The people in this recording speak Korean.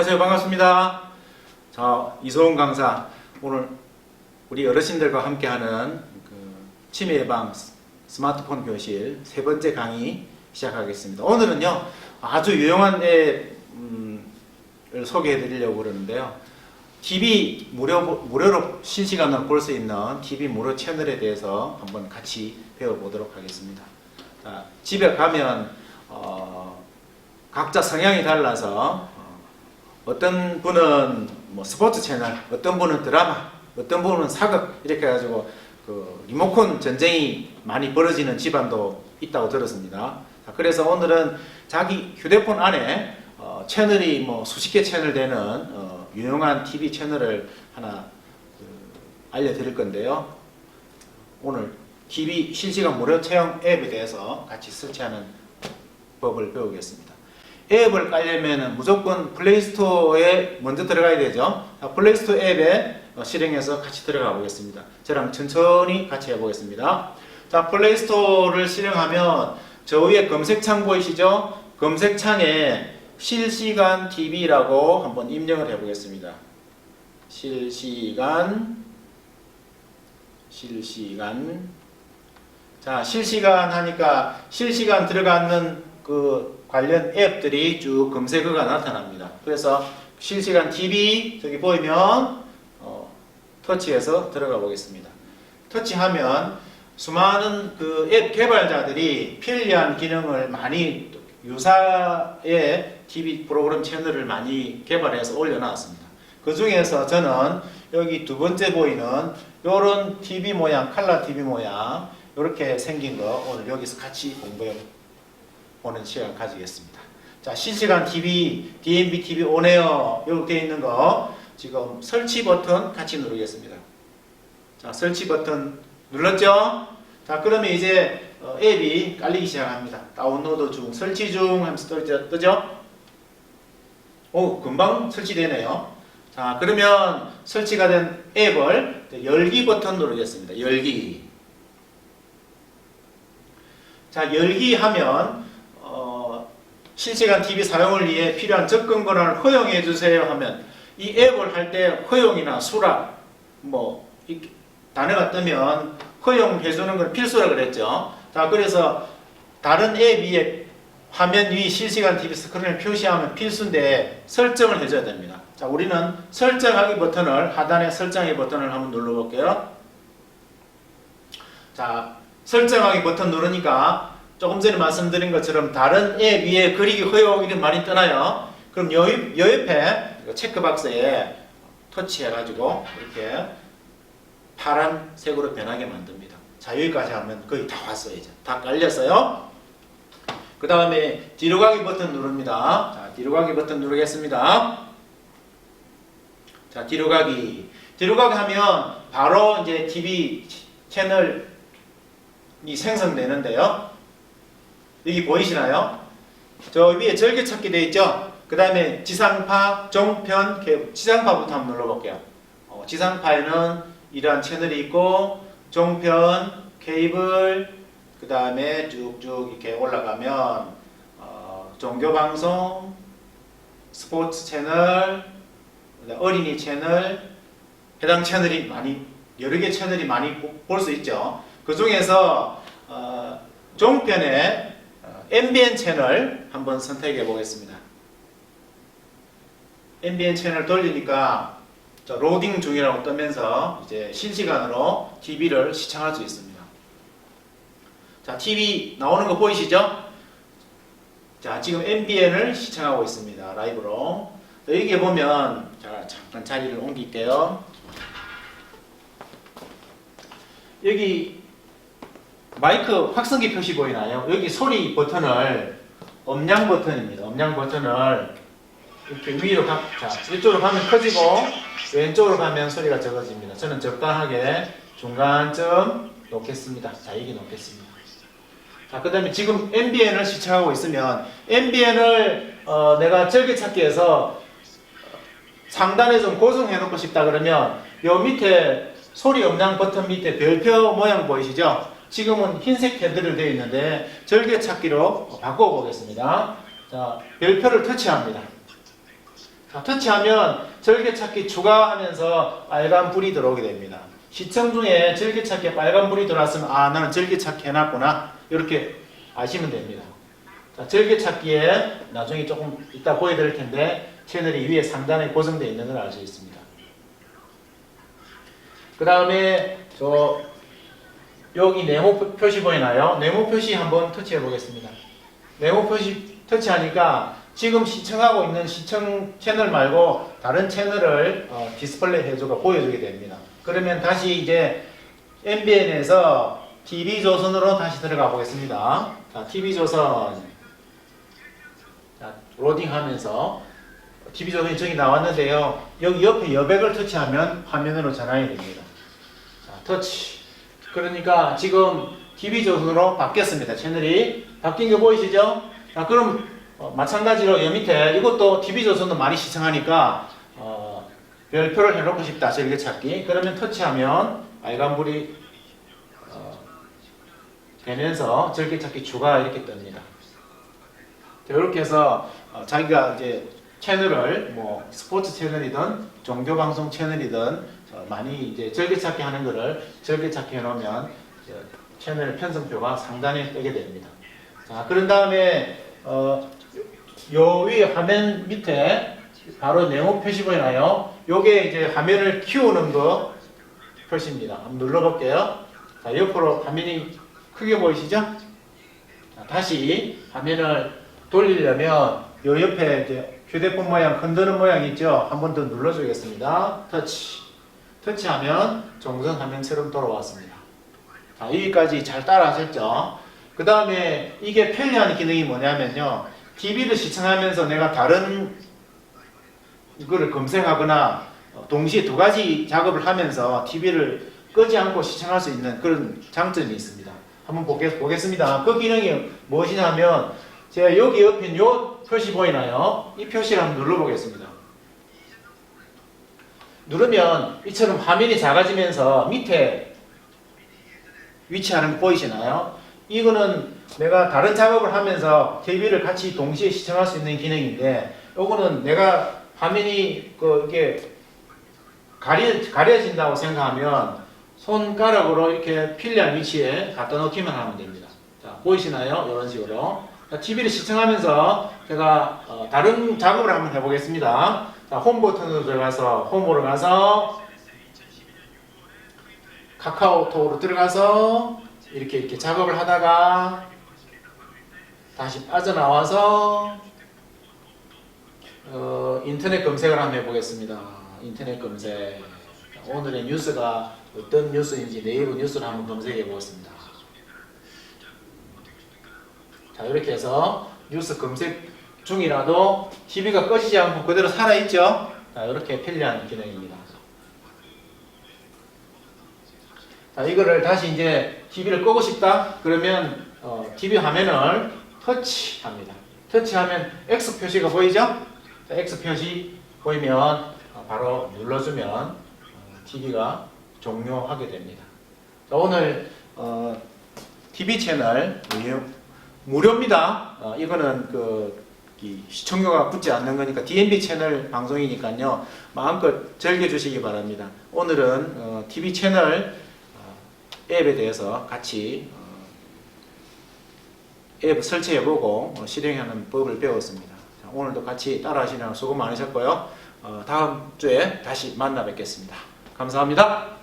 안녕하세요. 반갑습니다. 자, 이소은 강사. 오늘 우리 어르신들과 함께하는 그 치매 예방 스- 스마트폰 교실 세 번째 강의 시작하겠습니다. 오늘은요, 아주 유용한 앱을 소개해 드리려고 그러는데요. TV 무료, 무료로 실시간으로 볼 수 있는 TV 무료 채널에 대해서 한번 같이 배워보도록 하겠습니다. 자, 집에 가면, 어, 각자 성향이 달라서 어, 어떤 분은 뭐 스포츠 채널, 어떤 분은 드라마, 어떤 분은 사극 이렇게 해가지고 그 리모컨 전쟁이 많이 벌어지는 집안도 있다고 들었습니다. 자, 그래서 오늘은 자기 휴대폰 안에 어, 채널이 뭐 수십 개 채널 되는 어, 유용한 TV 채널을 하나 그, 알려드릴 건데요. 오늘 TV 실시간 무료 체험 앱에 대해서 같이 설치하는 법을 배우겠습니다. 앱을 깔려면 무조건 플레이스토어에 먼저 들어가야 되죠. 자, 플레이스토어 앱에 어, 실행해서 같이 들어가 보겠습니다. 저랑 천천히 같이 해보겠습니다. 자, 플레이스토어를 실행하면 저 위에 검색창 보이시죠? 검색창에 실시간 TV라고 한번 입력을 해보겠습니다. 실시간 실시간 자 실시간 하니까 실시간 들어가는 그 관련 앱들이 쭉 검색어가 나타납니다. 그래서 실시간 TV 저기 보이면 어, 터치해서 들어가 보겠습니다. 터치하면 수많은 그 앱 개발자들이 편리한 기능을 많이 유사의 TV 프로그램 채널을 많이 개발해서 올려놨습니다. 그 중에서 저는 여기 두 번째 보이는 요런 TV 모양, 칼라 TV 모양 이렇게 생긴 거 오늘 여기서 같이 공부해 보는 시간 가지겠습니다. 자, 실시간 TV, DMB TV 온에어 여기 되어 있는 거 지금 설치 버튼 같이 누르겠습니다. 자, 설치 버튼 눌렀죠? 자, 그러면 이제 어, 앱이 깔리기 시작합니다. 다운로드 중, 설치 중 하면서 뜨죠? 오, 금방 설치되네요. 자, 그러면 설치가 된 앱을 열기 버튼 누르겠습니다. 열기. 자, 열기 하면 어, 실시간 TV 사용을 위해 필요한 접근 권한을 허용해 주세요 하면 이 앱을 할 때 허용이나 수락 뭐이 단어가 뜨면 허용해 주는 건 필수라 그랬죠. 자, 그래서 다른 앱 위에 화면 위 실시간 TV 스크린을 표시하면 필수인데 설정을 해줘야 됩니다. 자, 우리는 설정하기 버튼을 하단에 설정하기 버튼을 한번 눌러볼게요. 자, 설정하기 버튼 누르니까 조금 전에 말씀드린 것처럼 다른 앱 위에 그리기 허용 이런 말이 뜨나요? 그럼 여, 옆- 여 옆에 그 체크박스에 터치해가지고 이렇게 파란색으로 변하게 만듭니다. 자, 여기까지 하면 거의 다 왔어요, 이제. 다 깔렸어요. 그 다음에 뒤로 가기 버튼 누릅니다. 자, 뒤로 가기 버튼 누르겠습니다. 자, 뒤로 가기. 뒤로 가기 하면 바로 이제 TV 채널이 생성되는데요. 여기 보이시나요? 저 위에 절개찾기 되어 있죠? 그 다음에 지상파, 종편. 지상파부터 한번 눌러볼게요. 어, 지상파에는 이러한 채널이 있고, 종편, 케이블, 그 다음에 쭉쭉 이렇게 올라가면, 어, 종교방송, 스포츠 채널, 그다음에 어린이 채널, 해당 채널이 많이, 여러 개 채널이 많이 볼 수 있죠. 그 중에서, 어, 종편에 어, MBN 채널 한번 선택해 보겠습니다. MBN 채널 돌리니까 저 로딩 중이라고 뜨면서 이제 실시간으로 TV를 시청할 수 있습니다. 자, TV 나오는 거 보이시죠? 자, 지금 MBN을 시청하고 있습니다. 라이브로. 자, 여기에 보면 자, 잠깐 자리를 옮길게요. 여기 마이크 확성기 표시 보이나요? 여기 소리 버튼을 음량 버튼입니다. 음량 버튼을 이렇게 위로 가, 자, 이쪽으로 가면 커지고 왼쪽으로 가면 소리가 적어집니다. 저는 적당하게 중간쯤 놓겠습니다. 자, 여기 놓겠습니다. 자, 그 다음에 지금 MBN을 시청하고 있으면 MBN을 어, 내가 절개찾기에서 상단에 좀 고정해 놓고 싶다 그러면 요 밑에 소리 음량 버튼 밑에 별표 모양 보이시죠? 지금은 흰색 헤드를 되어 있는데 절개 찾기로 바꿔 보겠습니다. 자, 별표를 터치합니다. 자, 터치하면 절개 찾기 추가하면서 빨간 불이 들어오게 됩니다. 시청 중에 절개 찾기에 빨간 불이 들어왔으면 아 나는 절개 찾기 해놨구나 이렇게 아시면 됩니다. 자, 절개 찾기에 나중에 조금 이따 보여드릴 텐데 채널이 위에 상단에 고정되어 있는 걸 알 수 있습니다. 그 다음에 저 여기 네모 표- 표시 보이나요? 네모 표시 한번 터치해 보겠습니다. 네모 표시 터치하니까 지금 시청하고 있는 시청 채널 말고 다른 채널을 어, 디스플레이 해주고 보여주게 됩니다. 그러면 다시 이제 MBN에서 TV조선으로 다시 들어가 보겠습니다. 자, TV조선. 자, 로딩하면서 TV조선이 저기 나왔는데요. 여기 옆에 여백을 터치하면 화면으로 전환이 됩니다. 자, 터치. 그러니까 지금 TV조선으로 바뀌었습니다. 채널이. 바뀐 거 보이시죠? 자, 그럼 어, 마찬가지로 여 밑에 이것도 TV조선도 많이 시청하니까 어, 별표를 해놓고 싶다. 절개 찾기. 그러면 터치하면 빨간불이 어, 되면서 절개 찾기 추가 이렇게 뜹니다. 자, 이렇게 해서 어, 자기가 이제 채널을 뭐 스포츠 채널이든 종교 방송 채널이든 어, 많이 이제 절개찾기 하는 거를 절개찾기 해놓으면 채널 편성표가 상단에 뜨게 됩니다. 자 그런 다음에 어, 요 위에 화면 밑에 바로 네모 표시 보이나요? 요게 이제 화면을 키우는 거 표시입니다. 한번 눌러볼게요. 자 옆으로 화면이 크게 보이시죠? 자, 다시 화면을 돌리려면 요 옆에 이제 휴대폰 모양 흔드는 모양 있죠? 한 번 더 눌러주겠습니다. 터치. 터치하면 정선 화면처럼 돌아왔습니다. 자, 여기까지 잘 따라하셨죠? 그 다음에 이게 편리한 기능이 뭐냐면요. TV를 시청하면서 내가 다른 이거를 검색하거나 어, 동시에 두 가지 작업을 하면서 TV를 끄지 않고 시청할 수 있는 그런 장점이 있습니다. 한번 보겠, 보겠습니다. 그 기능이 무엇이냐면 제가 여기 옆에 요 표시 보이나요? 이 표시를 한번 눌러보겠습니다. 누르면 이처럼 화면이 작아지면서 밑에 위치하는 거 보이시나요? 이거는 내가 다른 작업을 하면서 TV를 같이 동시에 시청할 수 있는 기능인데 요거는 내가 화면이 그 이게 가려, 가려진다고 생각하면 손가락으로 이렇게 필요한 위치에 갖다 놓기만 하면 됩니다. 자, 보이시나요? 이런 식으로. TV를 시청하면서 제가 어, 다른 작업을 한번 해보겠습니다. 자, 홈 버튼으로 들어가서 홈으로 가서 카카오톡으로 들어가서 이렇게 이렇게 작업을 하다가 다시 빠져나와서 어, 인터넷 검색을 한번 해보겠습니다. 인터넷 검색. 자, 오늘의 뉴스가 어떤 뉴스인지 네이버 뉴스를 한번 검색해 보겠습니다. 자 이렇게 해서 뉴스 검색 중이라도 TV가 꺼지지 않고 그대로 살아있죠? 자 이렇게 편리한 기능입니다. 자 이거를 다시 이제 TV를 끄고 싶다? 그러면 어, TV 화면을 터치합니다. 터치하면 X 표시가 보이죠? 자, X 표시 보이면 어, 바로 눌러주면 TV가 종료하게 됩니다. 자, 오늘 어, TV 채널 무료, 무료입니다. 어, 이거는 그이 시청료가 붙지 않는 거니까 DMB 채널 방송이니까요 마음껏 즐겨주시기 바랍니다. 오늘은 어, TV 채널 어, 앱에 대해서 같이 어, 앱 설치해보고 어, 실행하는 법을 배웠습니다. 자, 오늘도 같이 따라하시느라 수고 많으셨고요. 어, 다음 주에 다시 만나 뵙겠습니다. 감사합니다.